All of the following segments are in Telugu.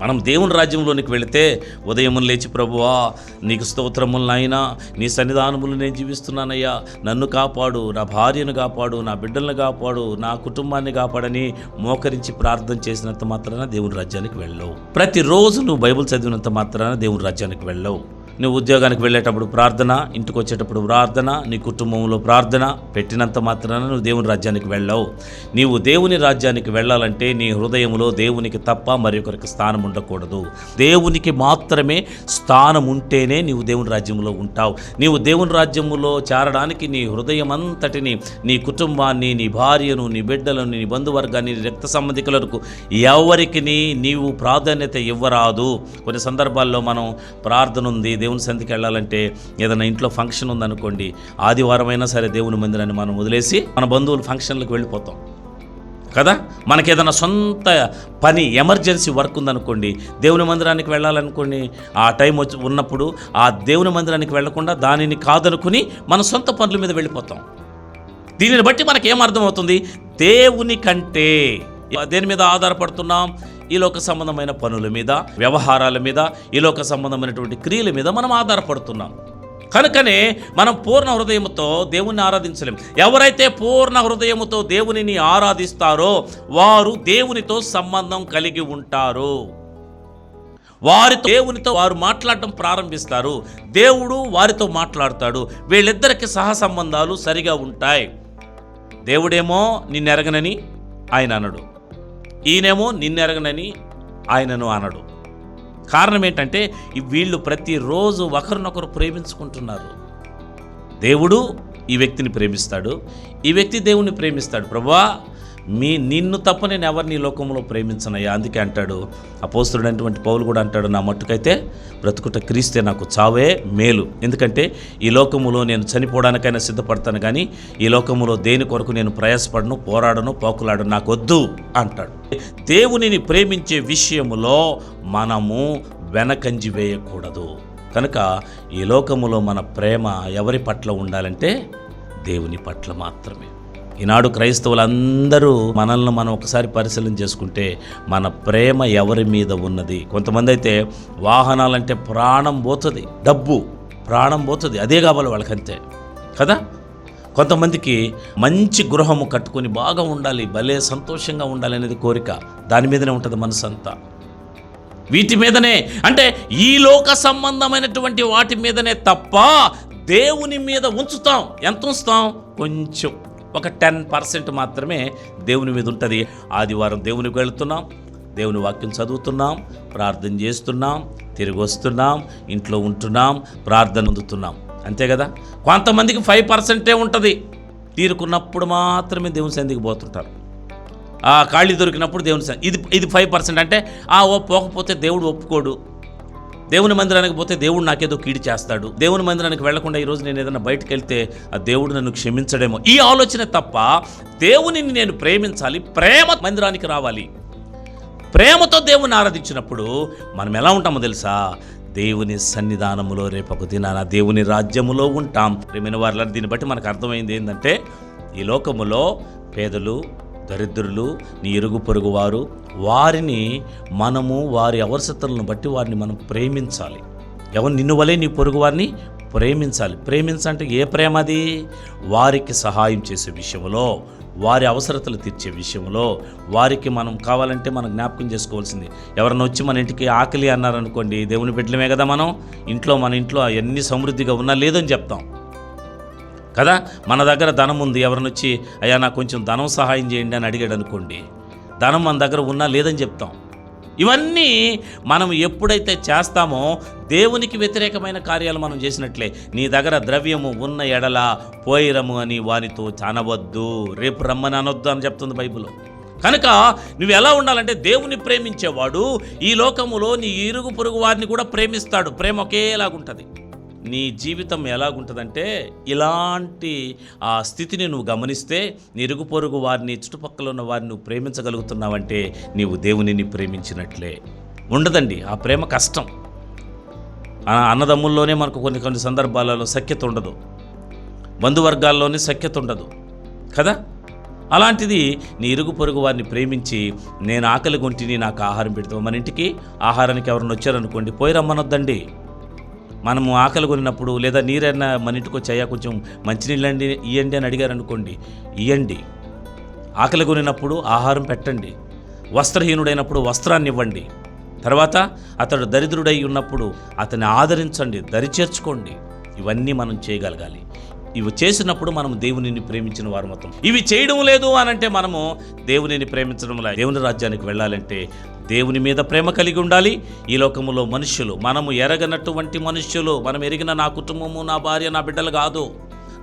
మనం దేవుని రాజ్యంలోనికి వెళితే ఉదయం లేచి ప్రభువా నీకు స్తోత్రములు నాయనా నీ సన్నిధానములు నేను జీవిస్తున్నానయ్యా. నన్ను కాపాడు నా భార్యను కాపాడు నా బిడ్డలను కాపాడు నా కుటుంబాన్ని కాపాడని మోకరించి ప్రార్థన చేసినంత మాత్రాన దేవుని రాజ్యానికి వెళ్ళవు. ప్రతిరోజు నువ్వు బైబిల్ చదివినంత మాత్రాన దేవుని రాజ్యానికి వెళ్ళవు. నువ్వు ఉద్యోగానికి వెళ్ళేటప్పుడు ప్రార్థన ఇంటికి వచ్చేటప్పుడు ప్రార్థన నీ కుటుంబంలో ప్రార్థన పెట్టినంత మాత్రాన నువ్వు దేవుని రాజ్యానికి వెళ్ళవు. నీవు దేవుని రాజ్యానికి వెళ్ళాలంటే నీ హృదయంలో దేవునికి తప్ప మరి ఒకరికి స్థానం ఉండకూడదు. దేవునికి మాత్రమే స్థానం ఉంటేనే నీవు దేవుని రాజ్యంలో ఉంటావు. నీవు దేవుని రాజ్యంలో చేరడానికి నీ హృదయం అంతటిని నీ కుటుంబాన్ని నీ భార్యను నీ బిడ్డలను నీ బంధువర్గాన్ని నీ రక్త సంబంధికులకు ఎవరికి నీవు ప్రాధాన్యత ఇవ్వరాదు. కొన్ని సందర్భాల్లో మనం ప్రార్థన ఉంది దేవుని సంధికి వెళ్ళాలంటే ఏదైనా ఇంట్లో ఫంక్షన్ ఉందనుకోండి ఆదివారం అయినా సరే దేవుని మందిరాన్ని మనం వదిలేసి మన బంధువుల ఫంక్షన్లకు వెళ్ళిపోతాం. కదా? మనకి ఏదైనా సొంత పని ఎమర్జెన్సీ వర్క్ ఉందనుకోండి దేవుని మందిరానికి వెళ్ళాలనుకోండి ఆ టైం వచ్చి ఉన్నప్పుడు ఆ దేవుని మందిరానికి వెళ్ళకుండా దానిని కాదనుకుని మన సొంత పనుల మీద వెళ్ళిపోతాం. దీనిని బట్టి మనకి అర్థమవుతుంది? దేవుని కంటే దేని మీద ఆధారపడుతున్నాం? ఈ లోక సంబంధమైన పనుల మీద వ్యవహారాల మీద ఈ లోక సంబంధమైనటువంటి క్రియల మీద మనం ఆధారపడుతున్నాం. కనుకనే మనం పూర్ణ హృదయముతో దేవుణ్ణి ఆరాధించలేం. ఎవరైతే పూర్ణ హృదయముతో దేవునిని ఆరాధిస్తారో వారు దేవునితో సంబంధం కలిగి ఉంటారు. వారితో దేవునితో వారు మాట్లాడటం ప్రారంభిస్తారు. దేవుడు వారితో మాట్లాడతాడు. వీళ్ళిద్దరికి సహ సంబంధాలు సరిగా ఉంటాయి. దేవుడేమో నిన్నెరగనని ఆయన అనడు. ఈయనేమో నిన్నెరగనని ఆయనను అనడు. కారణం ఏంటంటే వీళ్ళు ప్రతిరోజు ఒకరినొకరు ప్రేమించుకుంటున్నారు. దేవుడు ఈ వ్యక్తిని ప్రేమిస్తాడు. ఈ వ్యక్తి దేవుణ్ణి ప్రేమిస్తాడు. ప్రభా మీ నిన్ను తప్ప నేను ఎవరిని ఈ లోకంలో ప్రేమించనయ్యా? అందుకే అంటాడు అపోస్తుడైనటువంటి పౌలు కూడా అంటాడు నా మట్టుకైతే బ్రతుకుట క్రీస్తే నాకు చావే మేలు. ఎందుకంటే ఈ లోకములో నేను చనిపోవడానికైనా సిద్ధపడతాను కానీ ఈ లోకములో దేని కొరకు నేను ప్రయాసపడను పోరాడను పోకులాడను నాకు వద్దు అంటాడు. దేవునిని ప్రేమించే విషయములో మనము వెనకంజి వేయకూడదు. కనుక ఈ లోకములో మన ప్రేమ ఎవరి పట్ల ఉండాలంటే దేవుని పట్ల మాత్రమే. ఈనాడు క్రైస్తవులందరూ మనల్ని మనం ఒకసారి పరిశీలన చేసుకుంటే మన ప్రేమ ఎవరి మీద ఉన్నది? కొంతమంది అయితే వాహనాలంటే ప్రాణం పోతుంది డబ్బు ప్రాణం పోతుంది. అదే కావాలి వాళ్ళకంతే. కదా? కొంతమందికి మంచి గృహము కట్టుకొని బాగా ఉండాలి భలే సంతోషంగా ఉండాలి అనేది కోరిక. దాని మీదనే ఉంటుంది మనసు అంతా వీటి మీదనే అంటే ఈ లోక సంబంధమైనటువంటి వాటి మీదనే తప్ప దేవుని మీద ఉంచుతాం. ఎంత ఉంచుతాం? కొంచెం. ఒక టెన్ పర్సెంట్ మాత్రమే దేవుని మీద ఉంటుంది. ఆదివారం దేవునికి వెళుతున్నాం దేవుని వాక్యం చదువుతున్నాం ప్రార్థన చేస్తున్నాం తిరిగి వస్తున్నాం ఇంట్లో ఉంటున్నాం ప్రార్థన అందుతున్నాం. అంతే కదా? కొంతమందికి ఫైవ్ పర్సెంటే ఉంటుంది. తీరుకున్నప్పుడు మాత్రమే దేవుని సంధికి పోతుంటారు. ఆ ఖాళీ దొరికినప్పుడు దేవుని ఇది ఇది ఫైవ్ పర్సెంట్ అంటే ఆ ఓ పోకపోతే దేవుడు ఒప్పుకోడు. దేవుని మందిరానికి పోతే దేవుడు నాకేదో కీడి చేస్తాడు. దేవుని మందిరానికి వెళ్ళకుండా ఈరోజు నేను ఏదైనా బయటకు వెళ్తే ఆ దేవుడు నన్ను క్షమించడేమో. ఈ ఆలోచన తప్ప దేవునిని నేను ప్రేమించాలి ప్రేమ మందిరానికి రావాలి. ప్రేమతో దేవుని ఆరాధించినప్పుడు మనం ఎలా ఉంటామో తెలుసా? దేవుని సన్నిధానములో రేపకు దినాన దేవుని రాజ్యములో ఉంటాం. ప్రేమైన వారిలో దీన్ని బట్టి మనకు అర్థమైంది ఏంటంటే ఈ లోకములో పేదలు దరిద్రులు నీ ఇరుగు పొరుగు వారు వారిని మనము వారి అవసరతలను బట్టి వారిని మనం ప్రేమించాలి. ఎవరు నిన్ను వలే నీ పొరుగు వారిని ప్రేమించాలి. ప్రేమించంటే ఏ ప్రేమ అది? వారికి సహాయం చేసే విషయంలో వారి అవసరతలు తీర్చే విషయంలో వారికి మనం కావాలంటే మనం జ్ఞాపకం చేసుకోవాల్సింది. ఎవరైనా వచ్చి మన ఇంటికి ఆకలి అన్నారనుకోండి దేవుని బిడ్డలమే కదా మనం? ఇంట్లో మన ఇంట్లో అవన్నీ సమృద్ధిగా ఉన్నా లేదని చెప్తాం. కదా? మన దగ్గర ధనం ఉంది. ఎవరినొచ్చి అయ్యా నాకు కొంచెం ధనం సహాయం చేయండి అని అడిగాడు అనుకోండి. ధనం మన దగ్గర ఉన్నా లేదని చెప్తాం. ఇవన్నీ మనం ఎప్పుడైతే చేస్తామో దేవునికి వ్యతిరేకమైన కార్యాలు మనం చేసినట్లే. నీ దగ్గర ద్రవ్యము ఉన్న ఎడల పోయిరము అని వానితో చానవద్దు రేపు రమ్మని అనొద్దు అని చెప్తుంది బైబిల్లో కనుక నువ్వు ఎలా ఉండాలంటే దేవుని ప్రేమించేవాడు ఈ లోకములో నీ ఇరుగు పొరుగు వారిని కూడా ప్రేమిస్తాడు. ప్రేమ ఒకేలాగుంటుంది. నీ జీవితం ఎలాగుంటుందంటే ఇలాంటి ఆ స్థితిని నువ్వు గమనిస్తే నీ పొరుగు వారిని చుట్టుపక్కల ఉన్న వారిని నువ్వు ప్రేమించగలుగుతున్నావంటే నీవు దేవునిని ప్రేమించినట్లే. ఉండదండి ఆ ప్రేమ కష్టం. ఆ అన్నదమ్ముల్లోనే మనకు కొన్ని కొన్ని సందర్భాలలో సఖ్యత ఉండదు. బంధువర్గాల్లోనే సఖ్యత ఉండదు. కదా? అలాంటిది నీ ఇరుగు పొరుగు వారిని ప్రేమించి నేను ఆకలి గుంటిని నాకు ఆహారం పెడతావు. మన ఇంటికి ఆహారానికి ఎవరైనా వచ్చారనుకోండి పోయి రమ్మనొద్దండి. మనము ఆకలి కొనినప్పుడు లేదా నీరైనా మన ఇంటికి వచ్చి అయ్యా కొంచెం మంచినీళ్ళండి ఇయ్యండి అని అడిగారు అనుకోండి ఇయ్యండి. ఆకలి కొనినప్పుడు ఆహారం పెట్టండి. వస్త్రహీనుడైనప్పుడు వస్త్రాన్ని ఇవ్వండి తర్వాత అతడు దరిద్రుడై ఉన్నప్పుడు అతన్ని ఆదరించండి దరిచేర్చుకోండి. ఇవన్నీ మనం చేయగలగాలి. ఇవి చేసినప్పుడు మనం దేవునిని ప్రేమించిన వారు మొత్తం. ఇవి చేయడం లేదు అని అంటే మనము దేవునిని ప్రేమించడం లేదు. దేవుని రాజ్యానికి వెళ్ళాలంటే దేవుని మీద ప్రేమ కలిగి ఉండాలి. ఈ లోకములో మనుష్యులు మనము ఎరగనటువంటి మనుష్యులు మనం ఎరిగిన నా కుటుంబము నా భార్య నా బిడ్డలు కాదు.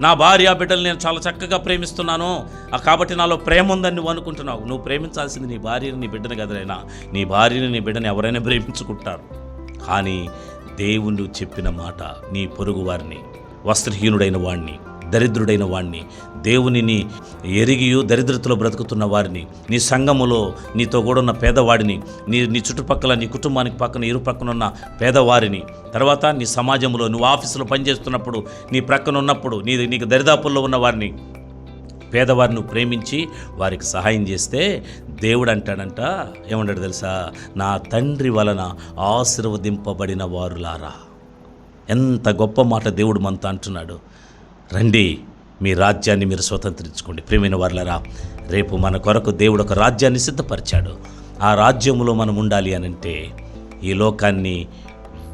నా భార్య బిడ్డలు నేను చాలా చక్కగా ప్రేమిస్తున్నాను. కాబట్టి నాలో ప్రేమ ఉందని నువ్వు అనుకుంటున్నావు. నువ్వు ప్రేమించాల్సింది నీ భార్యని నీ బిడ్డని కదరైనా నీ భార్యని నీ బిడ్డని ఎవరైనా ప్రేమించుకుంటారు. కానీ దేవుడు చెప్పిన మాట నీ పొరుగు వారిని వస్త్రహీనుడైన వాణ్ణి దరిద్రుడైన వాణ్ణి దేవునిని ఎరిగియు దరిద్రతలో బ్రతుకుతున్న వారిని నీ సంఘములో నీతో కూడా ఉన్న పేదవాడిని నీ నీ చుట్టుపక్కల నీ కుటుంబానికి పక్కన ఇరు పక్కన ఉన్న పేదవారిని తర్వాత నీ సమాజంలో నువ్వు ఆఫీసులో పనిచేస్తున్నప్పుడు నీ ప్రక్కన ఉన్నప్పుడు నీ నీకు దరిదాపుల్లో ఉన్న వారిని పేదవారిని ప్రేమించి వారికి సహాయం చేస్తే దేవుడు అంటాడంట ఏమంటాడు తెలుసా? నా తండ్రి వలన ఆశీర్వదింపబడిన వారులారా. ఎంత గొప్ప మాట దేవుడు మనతో అంటున్నాడు. రండి మీ రాజ్యాన్ని మీరు స్వతంత్రించుకోండి. ప్రేమైన వర్లరా రేపు మన కొరకు దేవుడు ఒక రాజ్యాన్ని సిద్ధపరిచాడు. ఆ రాజ్యములో మనం ఉండాలి అనంటే ఈ లోకాన్ని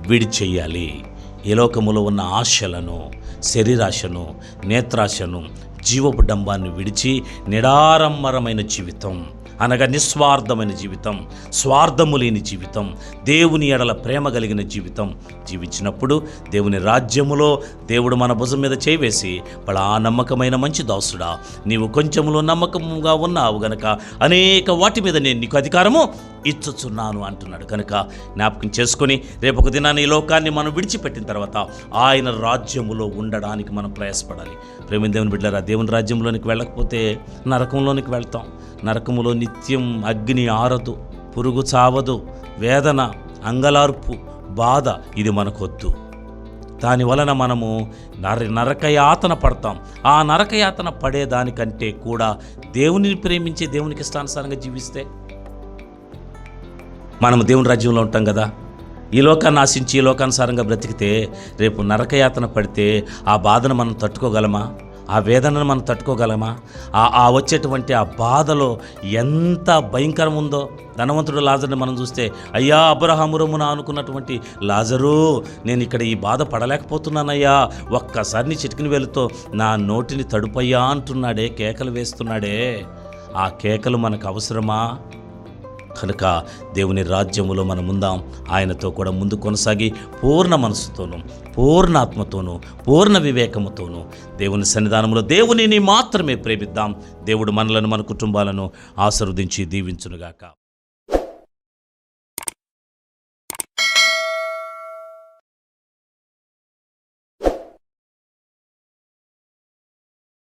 విడిచెయ్యాలి ఈ లోకములో ఉన్న ఆశలను శరీరాశను నేత్రాశను జీవపు డంబాన్ని విడిచి నిడారంబరమైన జీవితం అనగా నిస్వార్థమైన జీవితం స్వార్థము లేని జీవితం దేవుని ఎడల ప్రేమ కలిగిన జీవితం. జీవించినప్పుడు దేవుని రాజ్యములో దేవుడు మన భుజం మీద చేవేసి బడా నమ్మకమైన మంచి దాసుడా. నీవు కొంచెములో నమ్మకముగా ఉన్నావు గనక అనేక వాటి మీద నేను నీకు అధికారము ఇచ్చుచున్నాను అంటున్నాడు. కనుక జ్ఞాపకం చేసుకొని రేపు ఒక దినాన్ని ఈ లోకాన్ని మనం విడిచిపెట్టిన తర్వాత ఆయన రాజ్యములో ఉండడానికి మనం ప్రయాసపడాలి. ప్రేమ దేవుని బిడ్డారా దేవుని రాజ్యంలోనికి వెళ్ళకపోతే నరకంలోనికి వెళ్తాం. నరకములో నిత్యం అగ్ని ఆరదు పురుగు చావదు వేదన అంగలార్పు బాధ ఇది మనకొద్దు. దాని వలన మనము నర నరకయాతన పడతాం. ఆ నరకయాతన పడేదానికంటే కూడా దేవునిని ప్రేమించి దేవునికి ఇష్టానుసారంగా జీవిస్తే మనము దేవుని రాజ్యంలో ఉంటాం కదా. ఈ లోకాన్ని ఆశించి ఈ లోకానుసారంగా బ్రతికితే రేపు నరకయాతన పడితే ఆ బాధను మనం తట్టుకోగలమా? ఆ వేదనను మనం తట్టుకోగలమా? ఆ ఆ వచ్చేటువంటి ఆ బాధలో ఎంత భయంకరం ఉందో ధనవంతుడు లాజర్ని మనం చూస్తే అయ్యా అబ్రహామురమున అనుకున్నటువంటి లాజరు నేను ఇక్కడ ఈ బాధ పడలేకపోతున్నానయ్యా ఒక్కసారి నీ చిటికిన వెలుతో నా నోటిని తడుపయ్యా అంటున్నాడే కేకలు వేస్తున్నాడే. ఆ కేకలు మనకు అవసరమా? కనుక దేవుని రాజ్యములో మనం ఉందాం. ఆయనతో కూడా ముందు కొనసాగి పూర్ణ మనసుతోనూ పూర్ణ ఆత్మతోనూ పూర్ణ వివేకముతోనూ దేవుని సన్నిధానంలో దేవునిని మాత్రమే ప్రేమిద్దాం. దేవుడు మనలను మన కుటుంబాలను ఆశీర్వదించి దీవించునుగాక.